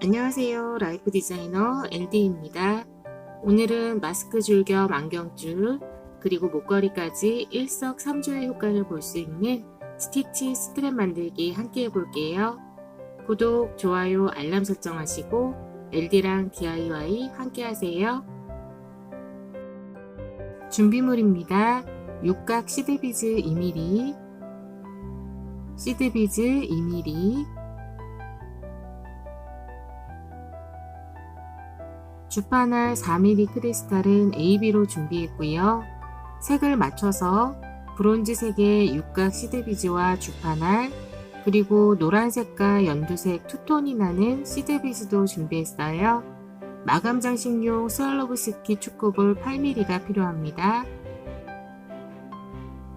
안녕하세요. 라이프 디자이너 LD입니다. 오늘은 마스크 줄 겸 안경줄, 그리고 목걸이까지 일석삼조의 효과를 볼 수 있는 스티치 스트랩 만들기 함께 해볼게요. 구독, 좋아요, 알람 설정하시고 LD랑 DIY 함께 하세요. 준비물입니다. 육각 시드비즈 2mm, 시드비즈 2mm, 주파날 4mm 크리스탈은 AB로 준비했고요. 색을 맞춰서 브론즈색의 육각 시드비즈와 주파날 그리고 노란색과 연두색 투톤이 나는 시드비즈도 준비했어요. 마감 장식용 스왈로브스키 축구볼 8mm가 필요합니다.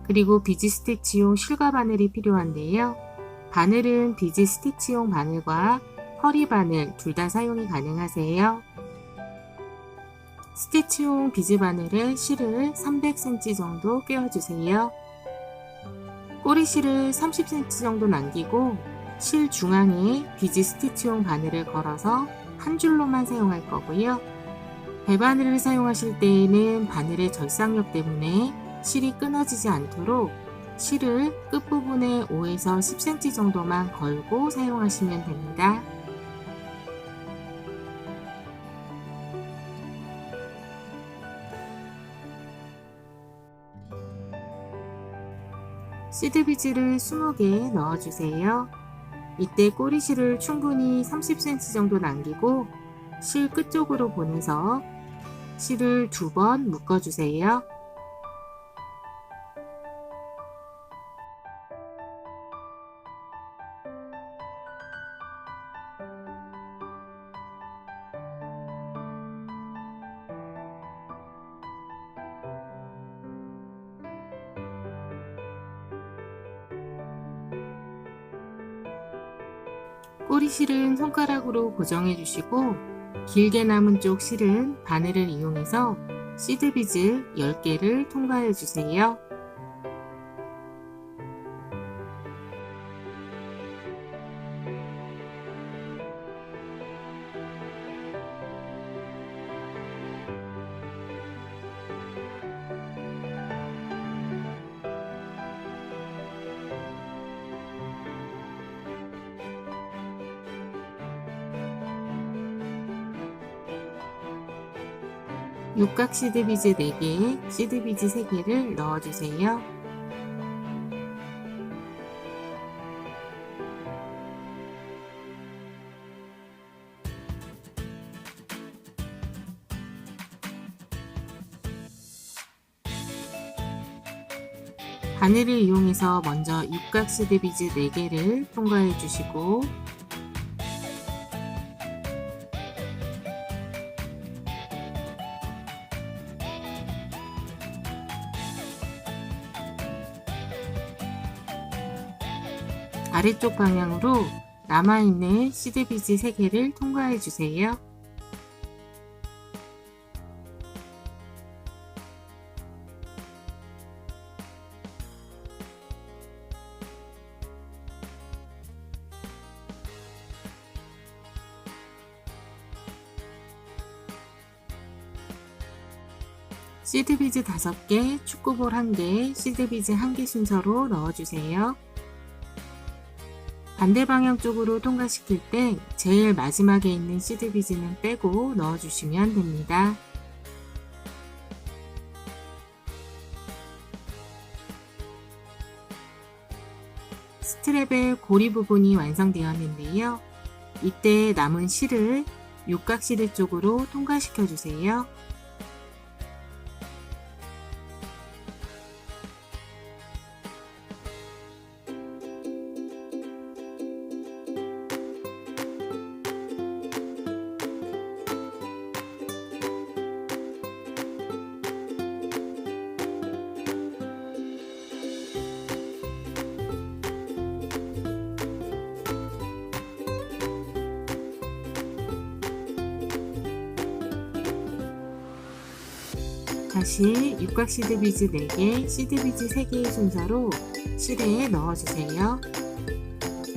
그리고 비즈 스티치용 실과 바늘이 필요한데요. 바늘은 비즈 스티치용 바늘과 허리 바늘 둘 다 사용이 가능하세요. 스티치용 비즈 바늘에 실을 300cm 정도 끼워주세요. 꼬리실을 30cm 정도 남기고 실 중앙에 비즈 스티치용 바늘을 걸어서 한 줄로만 사용할 거고요. 배바늘을 사용하실 때에는 바늘의 절삭력 때문에 실이 끊어지지 않도록 실을 끝부분에 5에서 10cm 정도만 걸고 사용하시면 됩니다. 시드비즈를 20개 넣어주세요. 이때 꼬리실을 충분히 30cm 정도 남기고 실 끝쪽으로 보내서 실을 두 번 묶어주세요. 꼬리 실은 손가락으로 고정해 주시고 길게 남은 쪽 실은 바늘을 이용해서 시드비즈 10개를 통과해 주세요. 육각 시드비즈 4개, 시드비즈 3개를 넣어주세요. 바늘을 이용해서 먼저 육각 시드비즈 4개를 통과해 주시고 아래쪽 방향으로 남아있는 시드비즈 3개를 통과해 주세요. 시드비즈 5개, 축구볼 1개, 시드비즈 1개 순서로 넣어주세요. 반대 방향 쪽으로 통과시킬 때 제일 마지막에 있는 시드 비즈는 빼고 넣어주시면 됩니다. 스트랩의 고리 부분이 완성되었는데요. 이때 남은 실을 육각 시드 쪽으로 통과시켜 주세요. 다시 육각 시드비즈 4개, 시드비즈 3개의 순서로 실에 넣어주세요.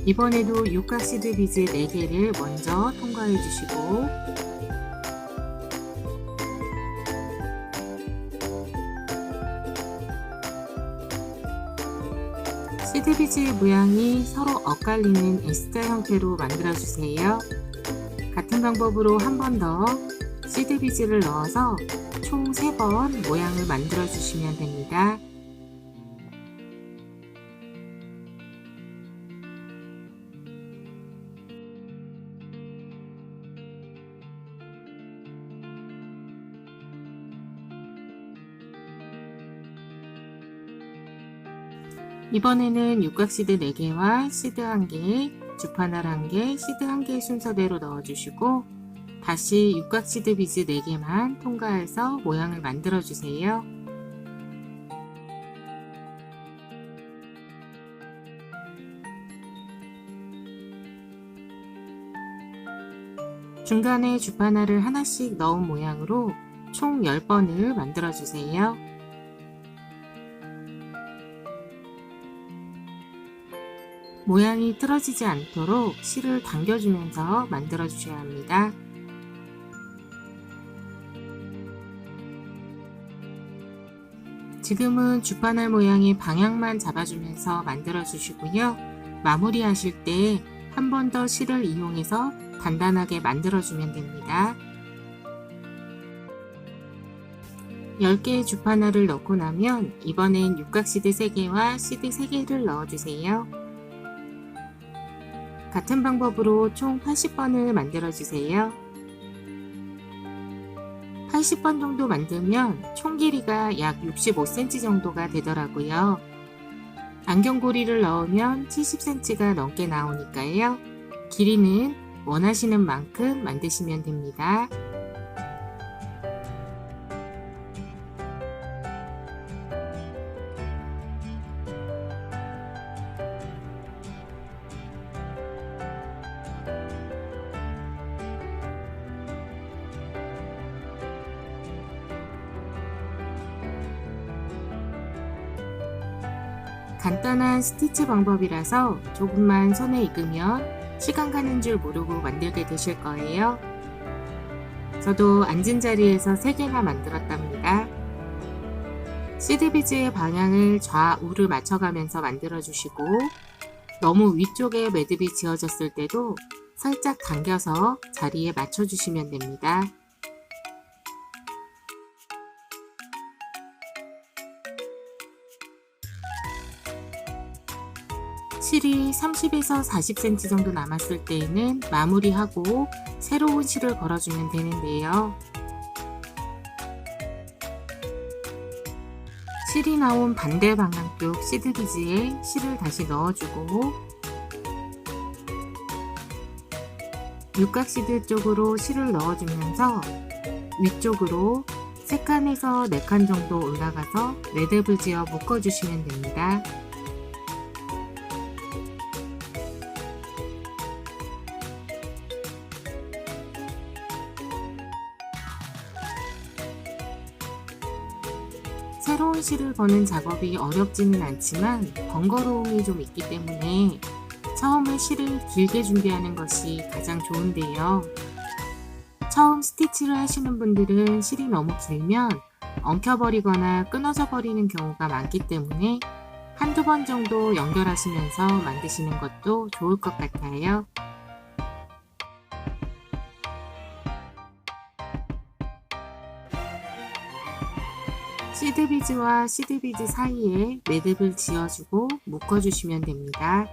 이번에도 육각 시드 비즈 4개를 먼저 통과해 주시고 시드 비즈의 모양이 서로 엇갈리는 S자 형태로 만들어 주세요. 같은 방법으로 한 번 더 시드 비즈를 넣어서 총 3번 모양을 만들어 주시면 됩니다. 이번에는 육각 시드 4개와 시드 1개, 주파날 1개, 시드 1개 순서대로 넣어주시고 다시 육각 시드 비즈 4개만 통과해서 모양을 만들어 주세요. 중간에 주파날을 하나씩 넣은 모양으로 총 10번을 만들어 주세요. 모양이 틀어지지 않도록 실을 당겨주면서 만들어 주셔야 합니다. 지금은 주파날 모양의 방향만 잡아주면서 만들어 주시고요. 마무리 하실 때 한 번 더 실을 이용해서 단단하게 만들어 주면 됩니다. 10개의 주파날을 넣고 나면 이번엔 육각 시드 3개와 시드 3개를 넣어주세요. 같은 방법으로 총 80번을 만들어 주세요. 80번 정도 만들면 총 길이가 약 65cm 정도가 되더라고요. 안경고리를 넣으면 70cm가 넘게 나오니까요. 길이는 원하시는 만큼 만드시면 됩니다. 스티치 방법이라서 조금만 손에 익으면 시간 가는 줄 모르고 만들게 되실 거예요. 저도 앉은 자리에서 3개나 만들었답니다. 시드비즈의 방향을 좌우를 맞춰가면서 만들어 주시고 너무 위쪽에 매듭이 지어졌을 때도 살짝 당겨서 자리에 맞춰 주시면 됩니다. 실이 30에서 40cm 정도 남았을 때에는 마무리하고 새로운 실을 걸어주면 되는데요. 실이 나온 반대 방향 쪽 시드비즈에 실을 다시 넣어주고 육각 시드 쪽으로 실을 넣어주면서 위쪽으로 3칸에서 4칸 정도 올라가서 매듭을 지어 묶어주시면 됩니다. 새로운 실을 거는 작업이 어렵지는 않지만 번거로움이 좀 있기 때문에 처음에 실을 길게 준비하는 것이 가장 좋은데요. 처음 스티치를 하시는 분들은 실이 너무 길면 엉켜버리거나 끊어져 버리는 경우가 많기 때문에 한두 번 정도 연결하시면서 만드시는 것도 좋을 것 같아요. 시드비즈와 시드비즈 사이에 매듭을 지어주고 묶어주시면 됩니다.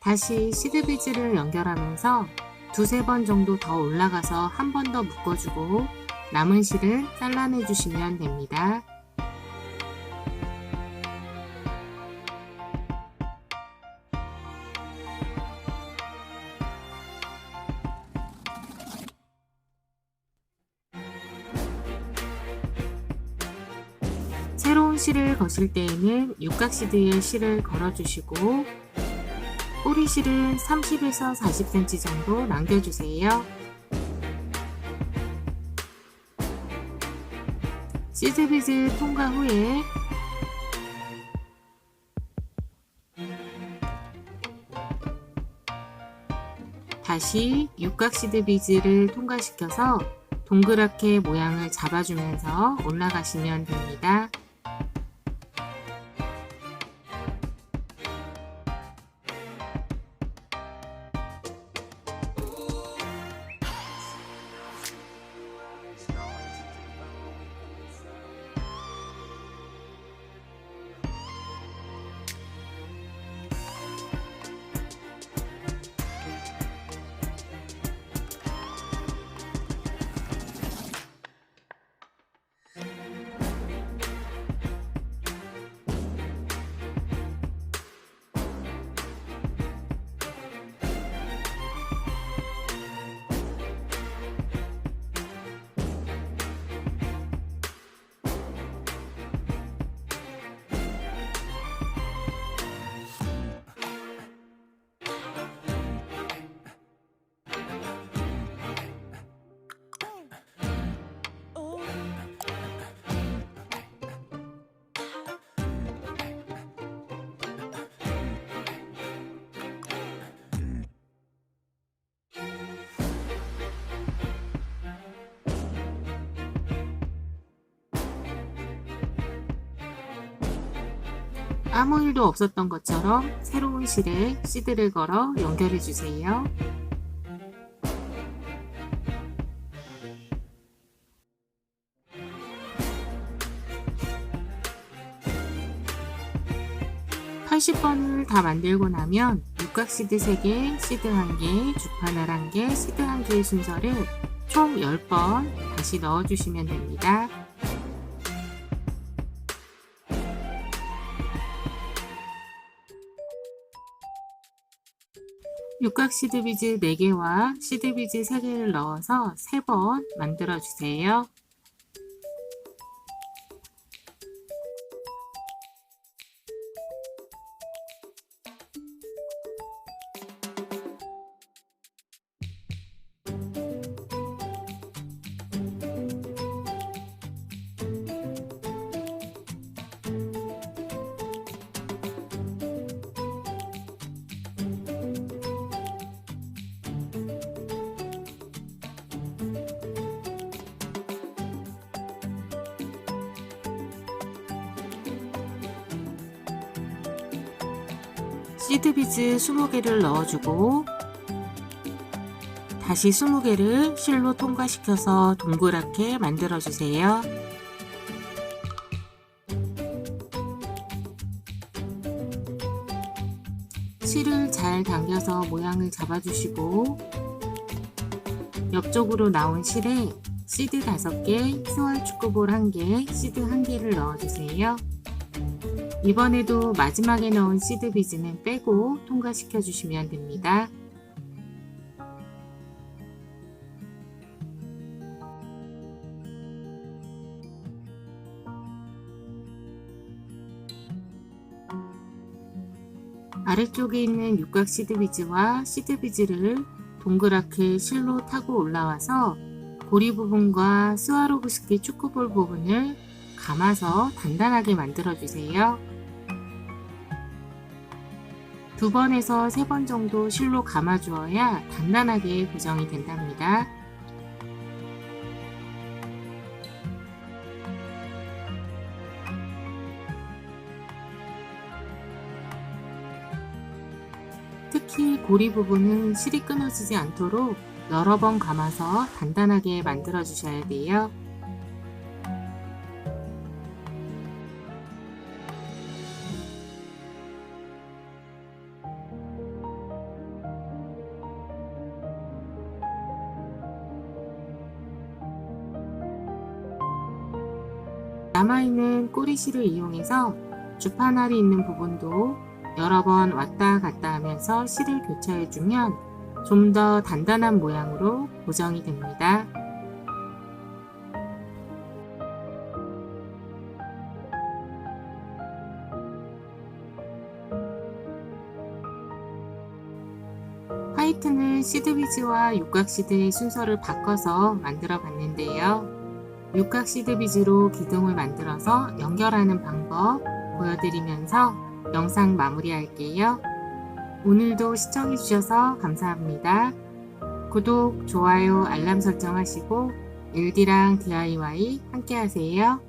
다시 시드비즈를 연결하면서 두세 번 정도 더 올라가서 한 번 더 묶어주고 남은 실은 잘라내 주시면 됩니다. 새로운 실을 거실 때에는 육각 시드에 실을 걸어주시고 꼬리실은 30에서 40cm 정도 남겨주세요. 시즈비즈 통과 후에 다시 육각 시드 비즈를 통과시켜서 동그랗게 모양을 잡아주면서 올라가시면 됩니다. 아무 일도 없었던 것처럼 새로운 실에 시드를 걸어 연결해 주세요. (80번을) 다 만들고 나면 육각 시드 3개, 시드 1개, 주파날 1개, 시드 1개의 순서를 총 10번 다시 넣어주시면 됩니다. 육각 시드비즈 4개와 시드비즈 3개를 넣어서 3번 만들어 주세요. 시드비즈 20개를 넣어주고 다시 20개를 실로 통과시켜서 동그랗게 만들어주세요. 실을 잘 당겨서 모양을 잡아주시고 옆쪽으로 나온 실에 시드 5개, 스월 축구볼 1개, 시드 1개를 넣어주세요. 이번에도 마지막에 넣은 시드 비즈는 빼고 통과시켜 주시면 됩니다. 아래쪽에 있는 육각 시드 비즈와 시드 비즈를 동그랗게 실로 타고 올라와서 고리 부분과 스와로브스키 축구볼 부분을 감아서 단단하게 만들어 주세요. 두 번에서 세 번 정도 실로 감아 주어야 단단하게 고정이 된답니다. 특히 고리 부분은 실이 끊어지지 않도록 여러 번 감아서 단단하게 만들어 주셔야 돼요. 남아있는 꼬리실을 이용해서 주파날이 있는 부분도 여러 번 왔다 갔다 하면서 실을 교차해주면 좀 더 단단한 모양으로 고정이 됩니다. 시트는 시드비즈와 육각시드의 순서를 바꿔서 만들어 봤는데요. 육각시드 비즈로 기둥을 만들어서 연결하는 방법 보여드리면서 영상 마무리할게요. 오늘도 시청해주셔서 감사합니다. 구독, 좋아요, 알람 설정하시고 LD랑 DIY 함께 하세요.